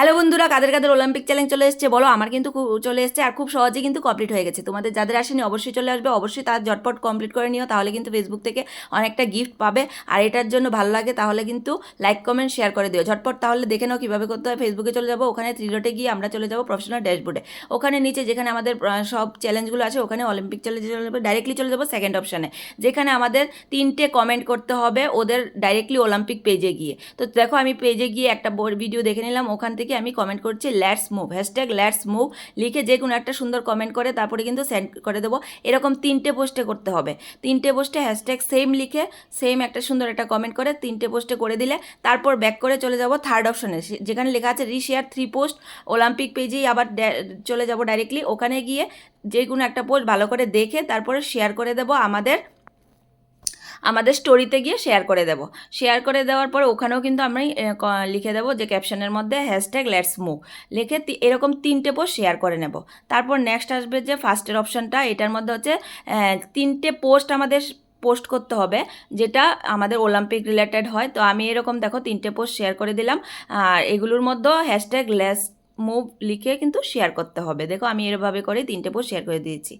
Hello বন্ধুরা, কাদের কাদের Olympic challenge চলে এসছে বলো? আমার কিন্তু চলে এসছে আর খুব সহজে কিন্তু কমপ্লিট হয়ে গেছে। তোমাদের যাদের আসেনি অবশ্যই চলে আসবে, অবশ্যই তার ঝটপট কমপ্লিট করে নিও, তাহলে কিন্তু ফেসবুক থেকে অনেকটা গিফট পাবে। আর এটার জন্য ভালো লাগে, তাহলে কিন্তু লাইক কমেন্ট শেয়ার করে দিও। ঝটপট তাহলে দেখে নাও কীভাবে করতে হয়। ফেসবুকে চলে যাব, ওখানে থ্রি গিয়ে আমরা চলে যাব প্রফেশনাল ড্যাশবোর্ডে ওখানে নিচে যেখানে আমাদের সব চ্যালেঞ্জগুলো আছে, ওখানে অলিম্পিক চ্যালেঞ্জ চলে যাব ডাইরেক্টলি চলে যাব সেকেন্ড অপশানে যেখানে আমাদের তিনটে কমেন্ট করতে হবে, ওদের ডাইরেক্টলি অলিম্পিক পেজে গিয়ে। তো দেখো আমি পেজে গিয়ে একটা ভিডিও দেখে নিলাম, ওখান থেকে আমি কমেন্ট করছি let's move hashtag let's move লিখে যে কোনো একটা সুন্দর কমেন্ট করে, তারপরে কিন্তু সেন্ড করে দেবো। এরকম তিনটে পোস্টে করতে হবে। তিনটে পোস্টে হ্যাশট্যাগ সেম লিখে সেম একটা সুন্দর একটা কমেন্ট করে, তিনটে পোস্টে করে দিলে তারপর ব্যাক করে চলে যাব থার্ড অপশনে যেখানে লেখা আছে রিশেয়ার থ্রি পোস্ট অলিম্পিক পেজেই আবার চলে যাব ডাইরেক্টলি ওখানে গিয়ে যে কোনো একটা পোস্ট ভালো করে দেখে তারপরে শেয়ার করে দেবো আমাদের আমাদের স্টোরিতে গিয়ে শেয়ার করে দেব। শেয়ার করে দেওয়ার পর ওখানেও কিন্তু আমি লিখে দেবো যে ক্যাপশনের মধ্যে হ্যাশট্যাগ লেটস মুভ লিখে এরকম তিনটে পোস্ট শেয়ার করে নেব। তারপর নেক্সট আসবে যে ফার্স্টের অপশানটা এটার মধ্যে হচ্ছে তিনটে পোস্ট আমাদের পোস্ট করতে হবে, যেটা আমাদের অলিম্পিক রিলেটেড হয়। তো আমি এরকম দেখো তিনটে পোস্ট শেয়ার করে দিলাম। আর এগুলোর মধ্যেও হ্যাশট্যাগ লেস মুভ লিখে কিন্তু শেয়ার করতে হবে। দেখো আমি এরভাবে করে তিনটে পোস্ট শেয়ার করে দিয়েছি।